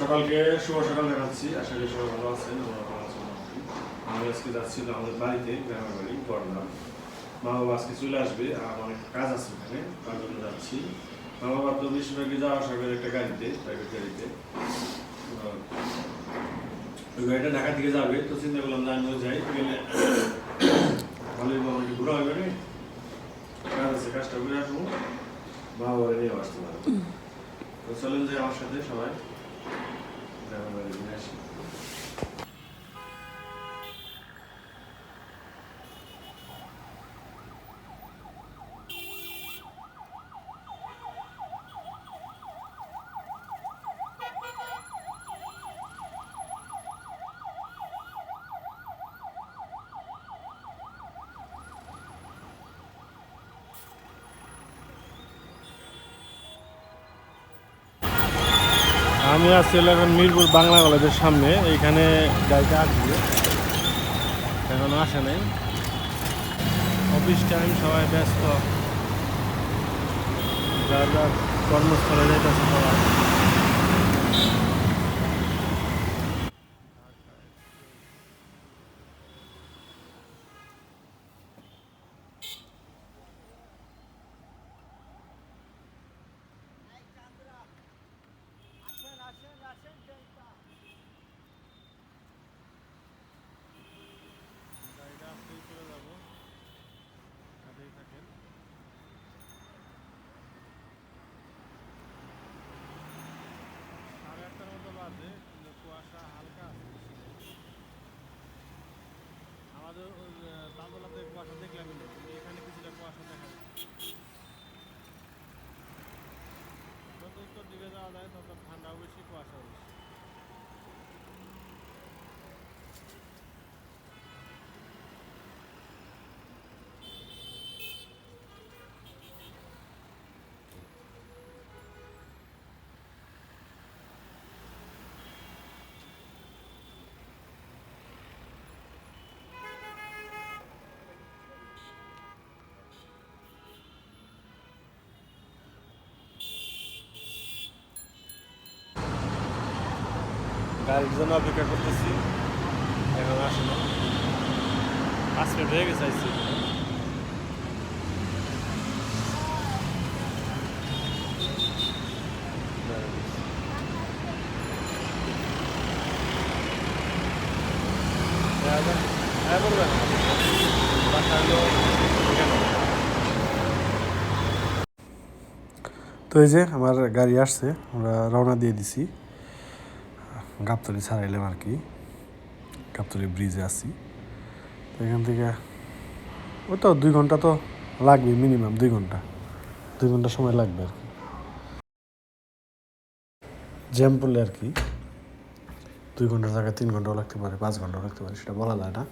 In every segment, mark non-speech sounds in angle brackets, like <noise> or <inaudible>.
সকালকে, শুভ সকাল দেখাচ্ছি আশা করি সবাই ভালো আছেন। আমি আজকে যাচ্ছিলাম আমাদের বাড়িতে, গ্রামের বাড়ি, বর্ধমান। মা বাবা আজকে চলে আসবে, আর অনেক কাজ আছে ওখানে তার জন্য যাচ্ছি। মা বাবা তো বেশিরভাগই যাওয়া আসা করে একটা গাড়িতে প্রাইভেট গাড়িতে। ওই গাড়িটা ঢাকা দিকে যাবে, তো চিন্তা করলাম যে আমিও যাই, গেলে ভালোই মোটামুটি ঘোরা হবে না? কাজ আছে, কাজটা করে আসব। মা বাবা নিয়ে আসতে পারব। তো চলেন যে আমার সাথে সবাই। গ্রামের বাড়ি ঘুরে আসি আমি আছি এলাকার মিরপুর বাংলা কলেজের সামনে। এইখানে গাড়িটা আসবে এখন আসে নাই। অফিস টাইম সবাই ব্যস্ত। যার যার কর্মস্থলে যেতেছে সবাই গাড়িটা আসতেই চলে যাব সাথেই থাকেন সাড়ে আটটার মতো বাজে কিন্তু কুয়াশা হালকা আছে, বেশি নেই। আমাদের ওই, আহ, তালতলাতে কুয়াশা দেখলামই না কিন্তু এখানে কিছুটা কুয়াশা দেখা যাচ্ছে যত উত্তর দিকে যাওয়া গাড়ির জন্য অপেক্ষা করতেছি। এখন আসে না পাঁচ মিনিট হয়ে গেছে, আইসি। তো এই যে আমার গাড়ি আসছে, আমরা রওনা দিয়ে দিছি। গাবতলি ছাড়াইলাম আর কি। গাবতলি ব্রিজে আছি। তো এখান থেকে ওই তো দুই ঘণ্টা তো লাগবে মিনিমাম দুই ঘণ্টা। দুই ঘণ্টা সময় লাগবে আর কি। জ্যাম পড়লে আর কি। দুই ঘণ্টার জায়গায় তিন ঘন্টাও লাগতে পারে, পাঁচ ঘন্টাও লাগতে পারে, সেটা বলা যায় না।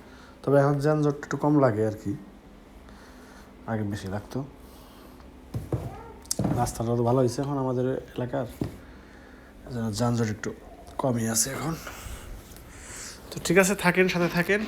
তবে এখন যানজট একটু কম লাগে আর কি। আগে বেশি লাগতো। রাস্তাটা তো ভালো হয়েছে এখন আমাদের এলাকার। যানজট একটু কমই আছে এখন। তো ঠিক আছে থাকেন সাথে থাকেন।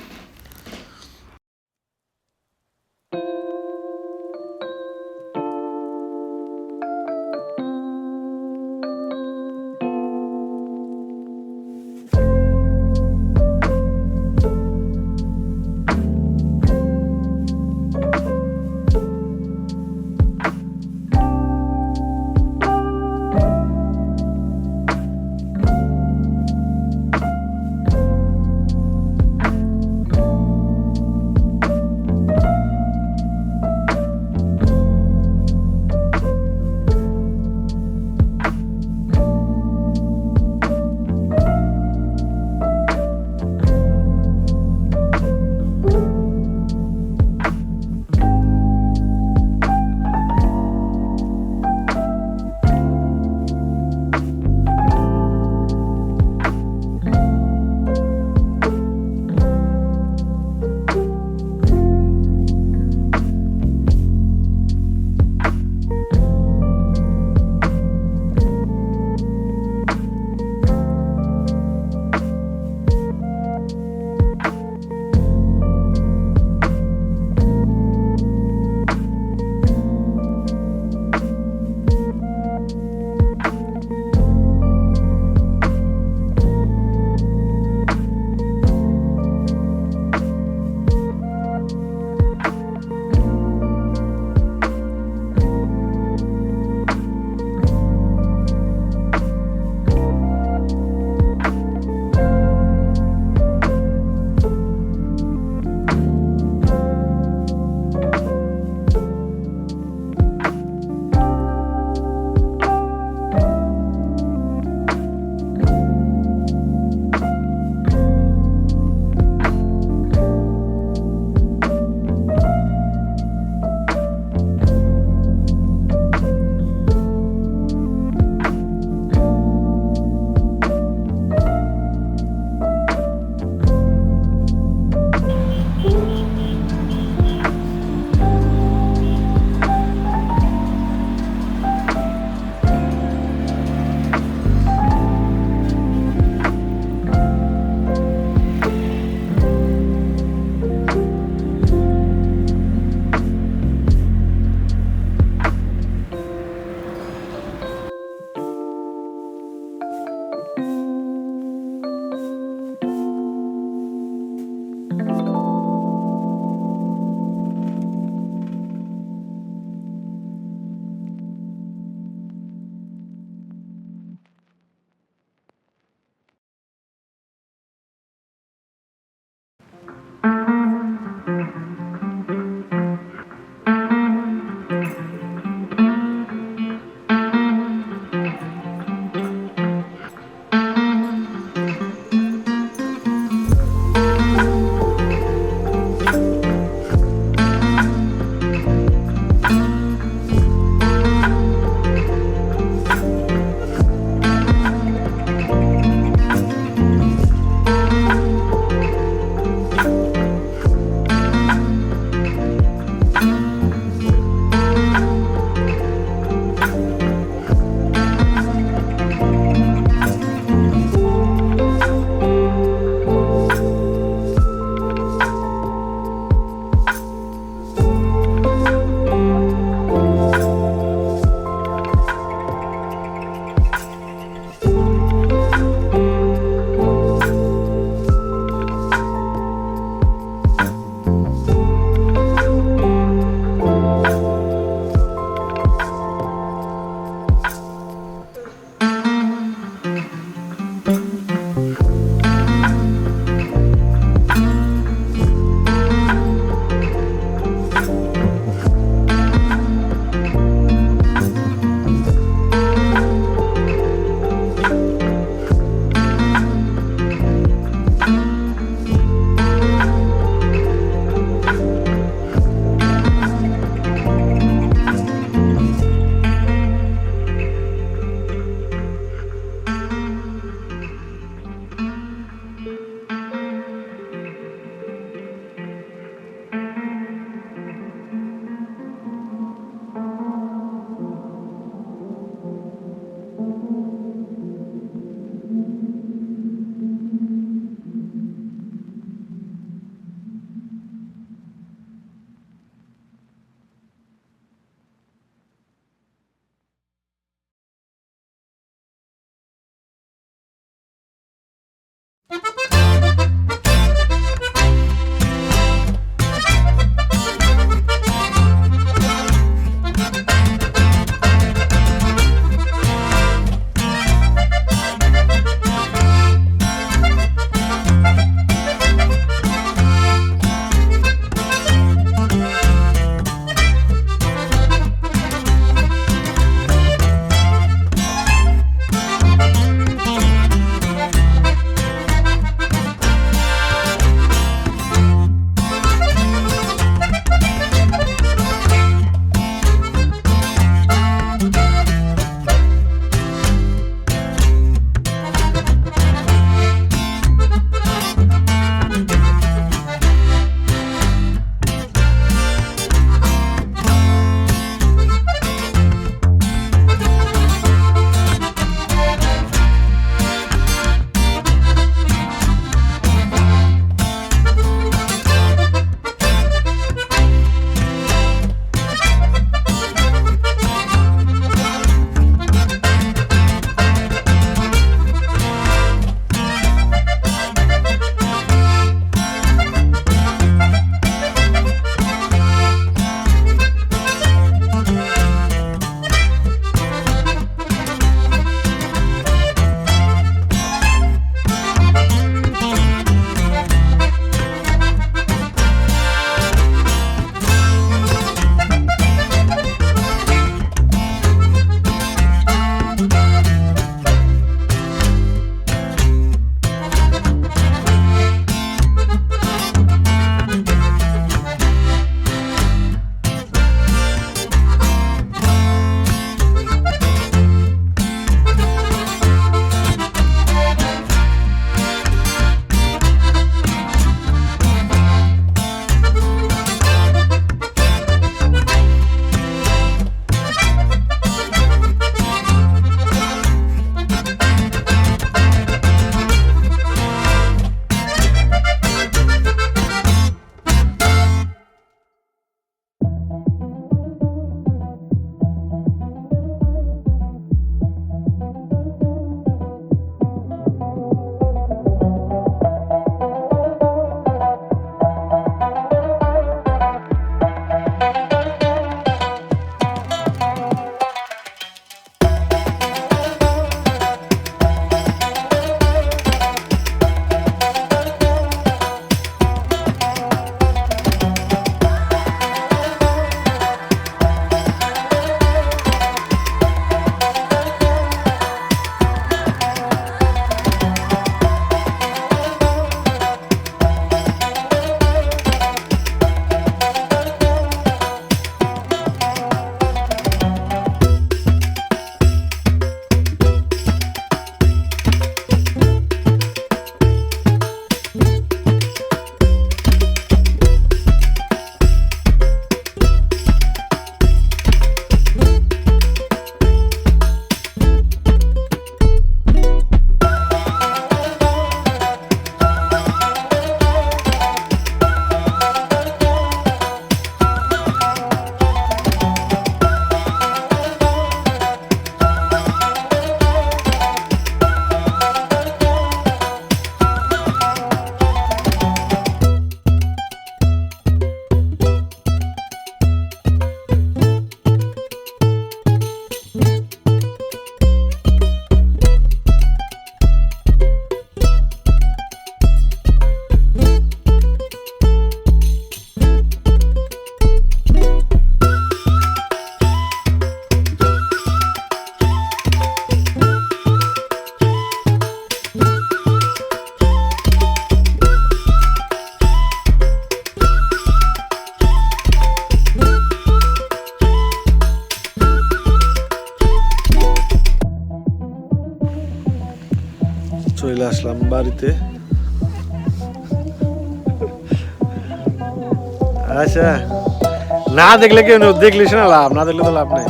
না দেখলে নেই, দেখলে শোনা লাভ না দেখলে তো লাভ নাই।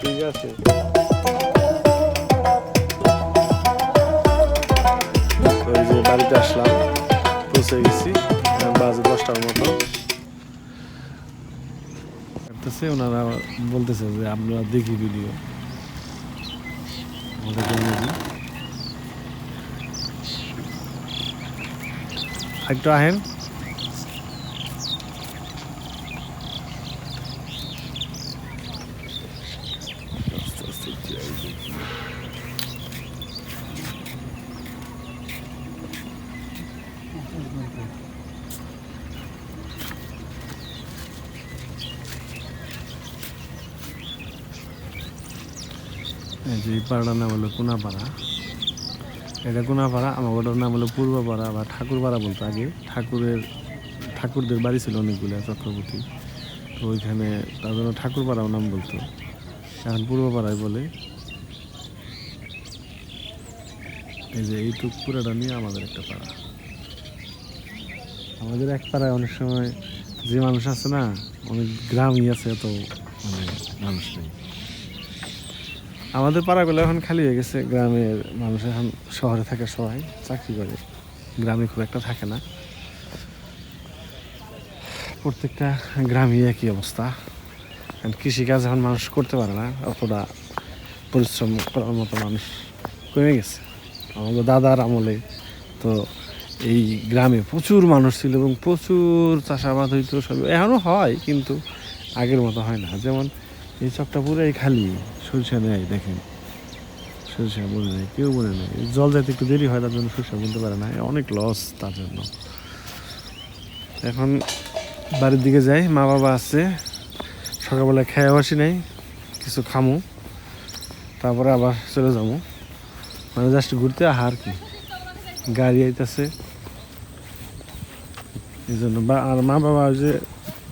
ঠিক আছে। ওই যে বাড়িতে আসলাম পৌঁছে গেছি দশটার মতো। ওনারা বলতেছে যে আমরা দেখি ভিডিও আমাদের একটু আহেন। এই যে এই পাড়াটার নাম হলো কোনাপাড়া এটা কোনাপাড়া আমার ওটার নাম হলো পূর্বপাড়া বা ঠাকুরপাড়া বলতো আগে। ঠাকুরের, ঠাকুরদের বাড়ি ছিল অনেকগুলো চক্রবর্তী। তো ওইখানে তার জন্য ঠাকুরপাড়াও নাম বলতো। এখন পূর্বপাড়ায় বলে। এই যে এইটুক পুরাটা নিয়ে আমাদের একটা পাড়া। আমাদের এক পাড়ায় অনেক সময় যে মানুষ আছে না, অনেক গ্রামই আছে এত মানে মানুষ নেই। আমাদের পাড়াগুলো এখন খালি হয়ে গেছে। গ্রামের মানুষ এখন শহরে থাকে সবাই, চাকরি করে। গ্রামে খুব একটা থাকে না। প্রত্যেকটা গ্রামই একই অবস্থা। কারণ কৃষিকাজ এখন মানুষ করতে পারে না, অতটা পরিশ্রম করার মতো মানুষ কমে গেছে। আমাদের দাদার আমলে তো এই গ্রামে প্রচুর মানুষ ছিল এবং প্রচুর চাষাবাদ হইতো সব। এখনও হয়, কিন্তু আগের মতো হয় না। যেমন এই চকটা পুরাই খালি, সরিষা নেয় দেখেন। সরিষা বলে নেয় কেউ বলে নেই। জল যাতে একটু দেরি হয়, তার জন্য সরিষা বলতে পারে না। অনেক লস তার জন্য। এখন বাড়ির দিকে যাই, মা বাবা আছে। সকালবেলা খেয়ে বসি নাই, কিছু খামু। তারপরে আবার চলে যাব। মানে জাস্ট ঘুরতে আহার কি। গাড়ি আইতেছে। এই জন্য আর মা বাবা যে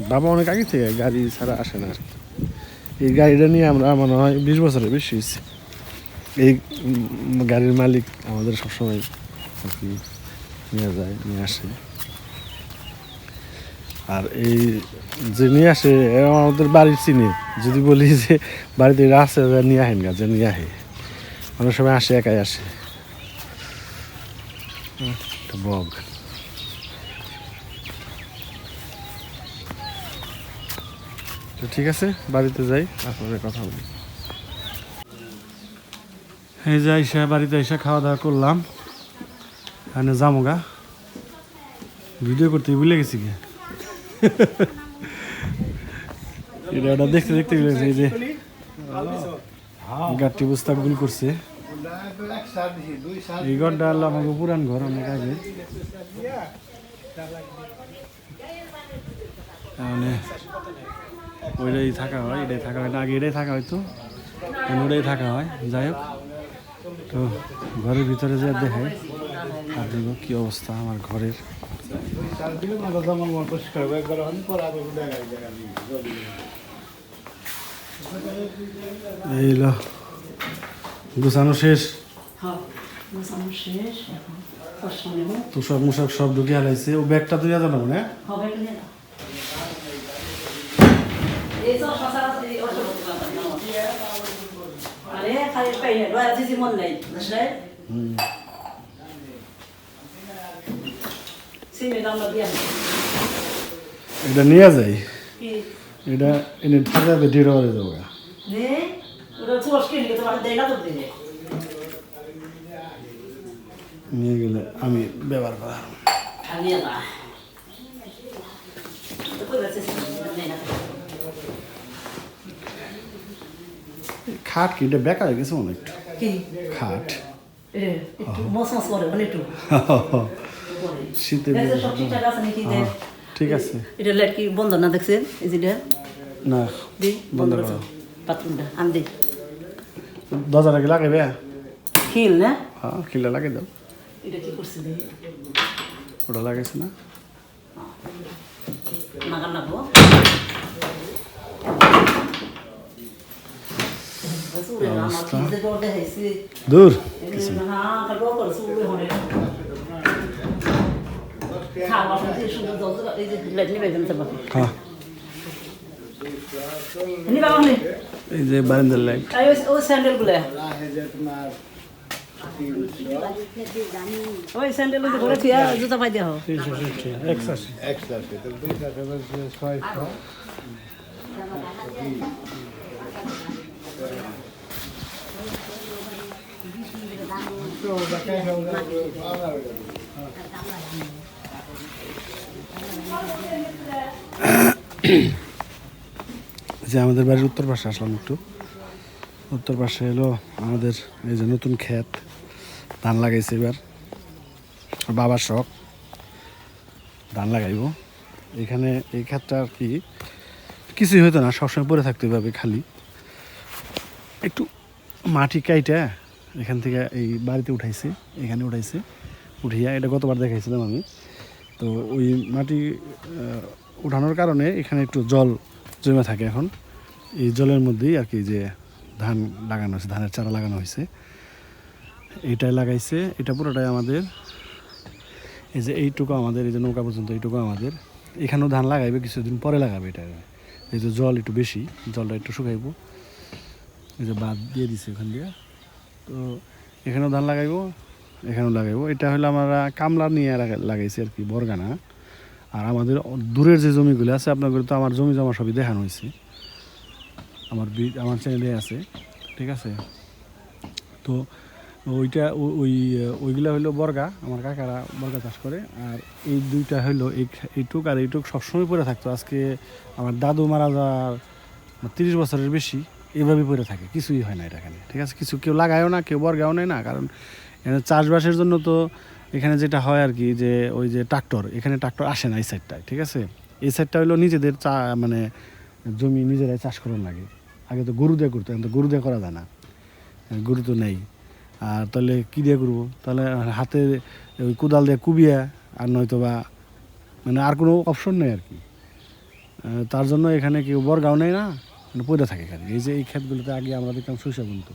বাবা অনেক আগে থেকে গাড়ি ছাড়া আসে না আর কি। এই গাড়িটা নিয়ে আমরা মনে হয় বিশ বছরের বেশি হয়েছে। এই গাড়ির মালিক আমাদের সবসময় আর কি নিয়ে যায়, নিয়ে আসে। আর এই যে নিয়ে আসে আমাদের বাড়ির চিনি। যদি বলি যে বাড়িতে আছে নিয়ে আহেন গা, যে নিয়ে আহে অনেক সময় আসে, একাই আসে। বগ তো ঠিক আছে বাড়িতে যাই তারপরে কথা বলি। এই যে এসে বাড়িতে এসে খাওয়া দাওয়া করলাম। এখানে জামগা ভিডিও করতে ভুলে গেছি কি? <laughs> এটা দেখতে দেখতে ভুলে গেছি এই যে গাঠটি বুস্তা গুল করছে। এই ঘরটা হলো আমাকে পুরান ঘর অনেক আগে। মানে ওইটাই থাকা হয় এটাই থাকা হয়। না আগে এটাই থাকা হয়তো ওটাই থাকা হয়। যাই হোক তো ঘরের ভিতরে যে দেখে আর দেখো কি অবস্থা আমার ঘরের। এই লো গুছানো শেষ? হ্যাঁ তুষক মুষক সব ঢুকে হালাইছে ও ব্যাগটা তুই জানো না এটা নিয়ে যাই। এটা এনে ঢের হয়ে যাব নিয়ে গেলে আমি ব্যবহার করা আমি না তো কই আছে নেই না খাট কি এটা বেকার হয়ে গেছে মনে একটু কি খাট মানে শীতে ঠিক আছে এটা লাইট কি বন্ধ না দেখছেন এই যেটা না দি বন্ধ করো। পাত্রটা আন দি দরজাটা কি লাগাইবে খিল না হ্যাঁ খিলা লাগাই দাও এটা কি করছে ওটা লাগাইছে না নাগান নাগবো সুরে না আমার খিদে ডর দেখাইছি দূর হ্যাঁ এই যে হ্যাঁ বারান্দার লাইট ওই স্যান্ডেলগুলো ওই স্যান্ডেলগুলো ঘরে থিয়া জুতা পাই দেও একশো যে আমাদের বাড়ির উত্তর পাশে আসলাম একটু। উত্তর পাশে এলো আমাদের এই যে নতুন ক্ষেত, ধান লাগাইছে এবার। বাবার শখ, ধান লাগাইব। এখানে এই ক্ষেতটা আর কি, কিছুই হতো না, সবসময় পরে থাকতে হবে খালি। একটু মাটি কাইটা এখান থেকে এই বাড়িতে উঠাইছে, এখানে উঠাইছে। উঠিয়া এটা গতবার দেখাইছিলাম আমি। তো ওই মাটি উঠানোর কারণে এখানে একটু জল জমে থাকে এখন। এই জলের মধ্যেই আর কি যে ধান লাগানো হয়েছে, ধানের চারা লাগানো হয়েছে। এইটাই লাগাইছে, এটা পুরোটাই আমাদের। এই যে এইটুকু আমাদের, এই যে নৌকা পর্যন্ত এইটুকু আমাদের। এখানেও ধান লাগাইবে, কিছুদিন পরে লাগাবে এটা। এই যে জল একটু বেশি, জলটা একটু শুকাইবো। এই যে বাদ দিয়ে দিছে ওখান দিয়ে। তো এখানেও ধান লাগাইবো, এখানেও লাগাইব। এটা হলো আমরা কামলা নিয়ে লাগা- লাগাইছি আর কি, বরগানা। আর আমাদের দূরের যে জমিগুলো আছে, আপনাদের তো আমার জমি জমা সবই দেখানো হয়েছে। আমার আমার চ্যানেলে আছে, ঠিক আছে? তো ওইটা ওই, ওইগুলা হইল বর্গা, আমার কাকারা বর্গা চাষ করে। আর এই দুইটা এই, এইটুক আর এইটুক সবসময় পরে থাকতো। আজকে আমার দাদু মারা যাওয়ার তিরিশ বছরের বেশি। এইভাবে পরে থাকে, কিছুই হয় না এটা এখানে, ঠিক আছে? কিছু কেউ লাগায়ও না, কেউ বর্গাও নেয় না, কারণ এখানে চাষবাসের জন্য তো এখানে যেটা হয় আর কি, যে ওই যে ট্রাক্টর, এখানে ট্রাক্টর আসে না এই সাইডটায় ঠিক আছে? এই সাইডটা হইল নিজেদের চা মানে জমি নিজেরাই চাষ করার লাগে। আগে তো গরু দিয়ে করতো, এখন তো গরু দিয়ে করা যায় না। গরু তো নেই। আর তাহলে কী দিয়ে করব? তাহলে হাতে ওই কোদাল দিয়ে কুবিয়া, আর নয়তো বা মানে আর কোনো অপশন নেই আর কি। তার জন্য এখানে কেউ বরগাও নেই না মানে পড়ে থাকে খালি। এই যে এই ক্ষেতগুলোতে আগে আমরা দেখতাম সরিষা বুনতো।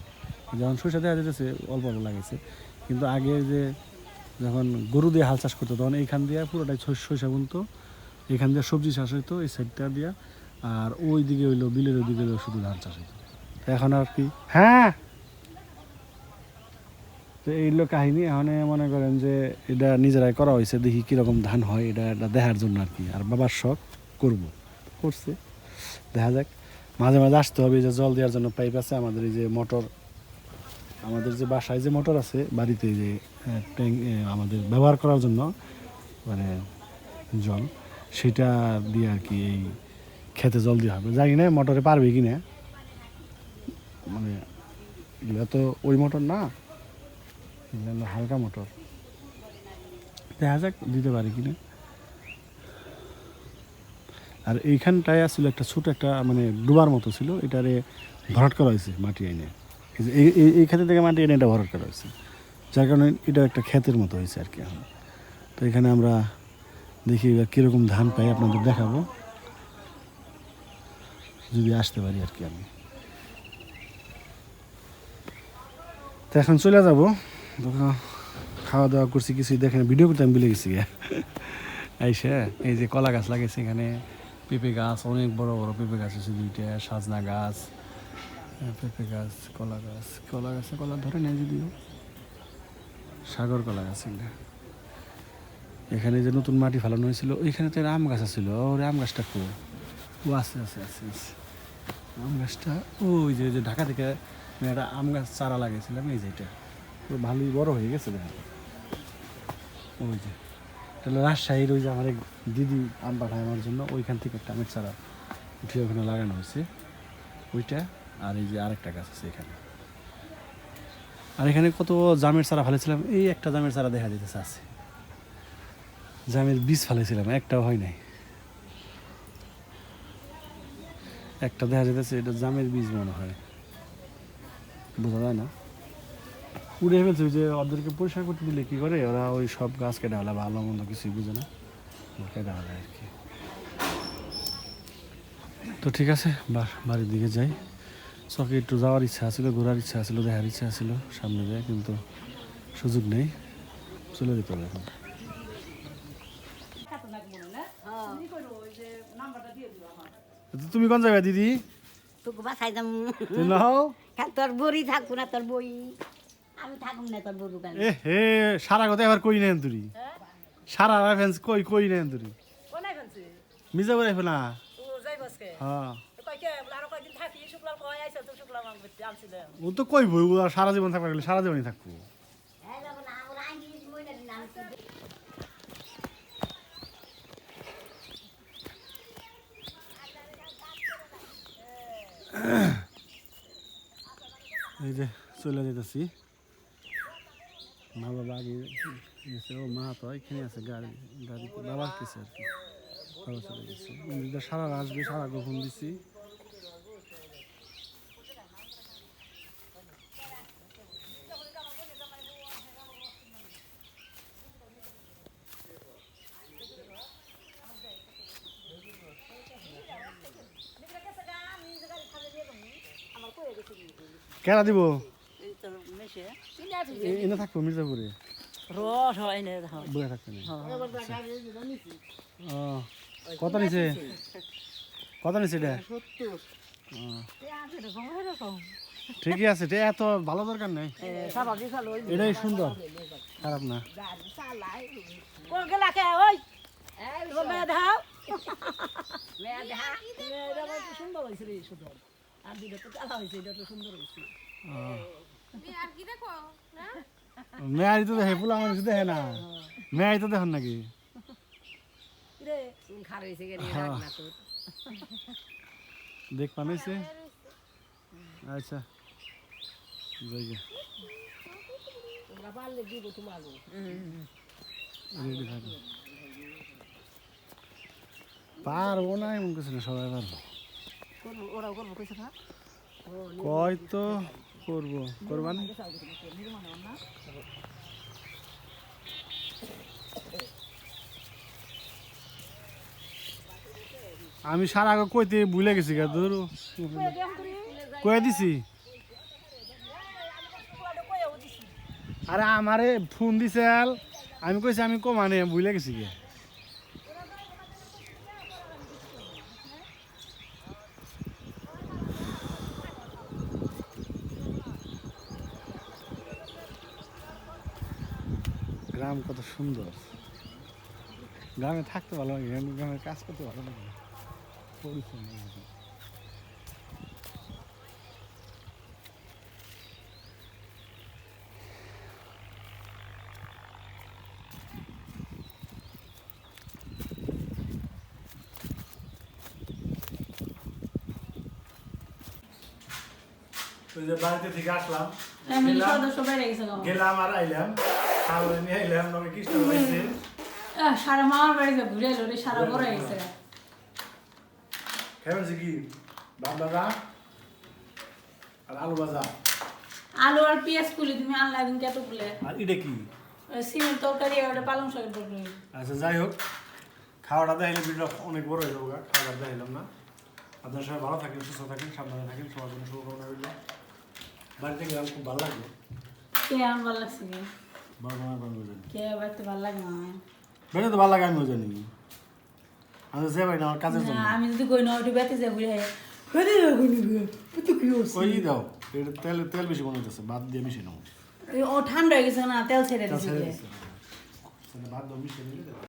যখন সরিষা দেওয়া যেতেছে অল্প অল্প লাগাইছে। কিন্তু আগে যে যখন গরু দিয়ে হাল চাষ করতো তখন এইখান দিয়ে পুরোটাই সর- সরিষা বুনতো। এখান দিয়ে সবজি চাষ হইতো এই সাইডটা দিয়া। আর ওই দিকে হইল বিলের ওই দিকে হইল শুধু ধান চাষ হইতো। এখন আর কি? হ্যাঁ। তো এইগুলো কাহিনী। এখন মনে করেন যে এটা নিজেরাই করা হয়েছে দেখি কীরকম ধান হয়। এটা এটা দেখার জন্য আর কি। আর বাবার শখ করব। করছে। দেখা যাক। মাঝে মাঝে আসতে হবে যে জল দেওয়ার জন্য পাইপ আছে, আমাদের এই যে মোটর আমাদের যে বাসায় যে মোটর আছে, বাড়িতে যে ট্যাঙ্ক আমাদের ব্যবহার করার জন্য মানে জল, সেটা দিয়ে আর কি এই খেতে জল দিয়ে হবে। জানি না মোটরে পারবে কি না। মানে এগুলো তো ওই মোটর না হালকা মোটর দেখা যাক, দিতে পারি কিনা আর এইখানটায় আসলে একটা ছোট একটা মানে ডুবার মতো ছিল, এটারে ভরাট করা হয়েছে মাটি এনে এই থেকে মাটি এনে এটা ভরাট করা হয়েছে। যার কারণে এটা একটা ক্ষেতের মতো হয়েছে আর কি এখন। তো এখানে আমরা দেখি এবার কীরকম ধান পাই, আপনাদের দেখাবো। যদি আসতে পারি আর কি আমি। তো এখন চলে যাব। খাওয়া দাওয়া করছি, কিছুই দেখেন, ভিডিও করতে আমি ভুলে গেছি গিয়া। এই যে কলা গাছ লাগাইছে এখানে। পেঁপে গাছ অনেক বড় বড় পেঁপে গাছ আছে দুইটা সাজনা গাছ হ্যাঁ, পেঁপে গাছ কলা গাছ কলা গাছে কলা ধরে নেয় যদিও। সাগর কলা গাছ এগুলা। এখানে যে নতুন মাটি ফেলানো হয়েছিল ওইখানে তো আম গাছ ছিল ওর আম গাছটা কো ও আছে আছে আছে আছে। আম গাছটা ওই যে যে ঢাকা থেকে একটা আম গাছ চারা লাগিয়েছিলাম এই যে এটা। ভালোই বড় হয়ে গেছে দেখেন ওই যে। তাহলে রাজশাহীর ওই যে আমার এক দিদি আম পাঠায় আমার জন্য ওইখান থেকে একটা আমের চারা উঠিয়ে ওখানে লাগানো হয়েছে। ওইটা আর এই যে আরেকটা গাছ আছে এখানে। আর এখানে কত জামের চারা ফেলেছিলাম, এই একটা জামের চারা দেখা যেতেছে আছে। জামের বীজ ফেলেছিলাম, একটাও হয় নাই। একটা দেখা যেতেছে এটা জামের বীজ মনে হয়। বোঝা যায় না? উড়ে ফেলছে ওই যে ওদেরকে পরিষ্কার করতে দিলে কি করে? ওরা ওই সব গাছ কেটে হলে ভালো মন্দ কিছুই বুঝে না। কেটে হলে আর কি। তো ঠিক আছে বাড়ির দিকে যাই। চকে একটু যাওয়ার ইচ্ছা ছিল ঘোরার ইচ্ছা ছিল দেখার ইচ্ছা ছিল সামনে যায় কিন্তু সুযোগ নেই। চলে যেতে হবে এখন। তুমি কোন জায়গায় দিদি? তোকে বাসায় যাম তোর বড়ি থাকব না তোর বই। এ হে সারা কথা এবার কই নেন তুই? সারা রেফারেন্স কই কই নেন তুই? মিজা ফেলা। হ্যাঁ। ও তো কই বই সারা জীবন থাকবে গেলে সারা জীবনই থাকব। এই যে চলে যেতেছি মা বাবা ও মা তো এখানে আছে গাড়ি, গাড়িতে, বাবার কেছে আর কি। বাবা চলে গেছে। সারা আসবে সারা গোপন দিছি। কেনা দিব? এনে থাকব মির্জাপুরে? রস হয় না দেখো। বয়ে থাকবে না ও কত নিছে? কত নিছে এটা? ঠিকই আছে এটা এত ভালো দরকার নেই। এটাই সুন্দর। খারাপ না। কোন ওই। দেখা সুন্দর হয়েছে রে সুন্দর। আর দুটো তো কালা হয়েছে এটা তো সুন্দর হয়েছে মেয়ারি তো দেখে পোলা মানুষ দেখে না। মেয়ারি তো দেখেন নাকি? দেখ পানাইছে আচ্ছা। যাই গে তোমরা পারলে দিব তোমাকে। রেডি থাকো পারব না এমন কিছু না সবাই পারব। ওরাও করব কয় তো করব। আমি সারা আগে কইতে ভুলে গেছি কয়ে দিছি? আরে আমারে ফোন দিছে আমি কইছি আমি কমানে ভুলে গেছি গে গ্রাম কত সুন্দর। গ্রামে থাকতে ভালো লাগে গ্রামে কাজ করতে ভালো লাগে। পরিশ্রম ওই যে বাড়িতে থেকে আসলাম। গেলাম আর আইলাম। সারা মামার বাড়িতে ঘুরে এলো রে সারা বড় গেছে। খেয়ে ফেলছি কি? ভাজা আর আলু ভাজা। আলু আর পেঁয়াজ কুলি তুমি আনলা দিন কত কুলে আর এটা কি? সিমের তরকারি আর ওটা পালং শাকের তরকারি। আচ্ছা যাই হোক খাওয়াটা দেখাইলে ভিডিও অনেক বড় হয়ে যাব। খাওয়াটা দেখাইলাম না। আপনার সবাই ভালো থাকেন সুস্থ থাকেন সাবধানে থাকেন সবার জন্য শুভকামনা রইল। বাড়িতে গেলাম খুব ভালো লাগল। কে আমার ভালো লাগছে বড় মামা বড় জানি কে বাড়িতে ভালো লাগে না? বেড়ে তো ভালো লাগে আমিও জানি। আমি যে ভাই না আমার কাজের জন্য। না, আমি যদি কই না ওটি বেতে যাই ঘুরে ঘুরে তো কি হচ্ছে কই দাও এটা তেল তেল বেশি মনে হচ্ছে বাদ দিয়ে মিশে নাও। ও ঠান্ডা হয়ে গেছে না তেল ছেড়ে দিছে। বাদ দাও নিলে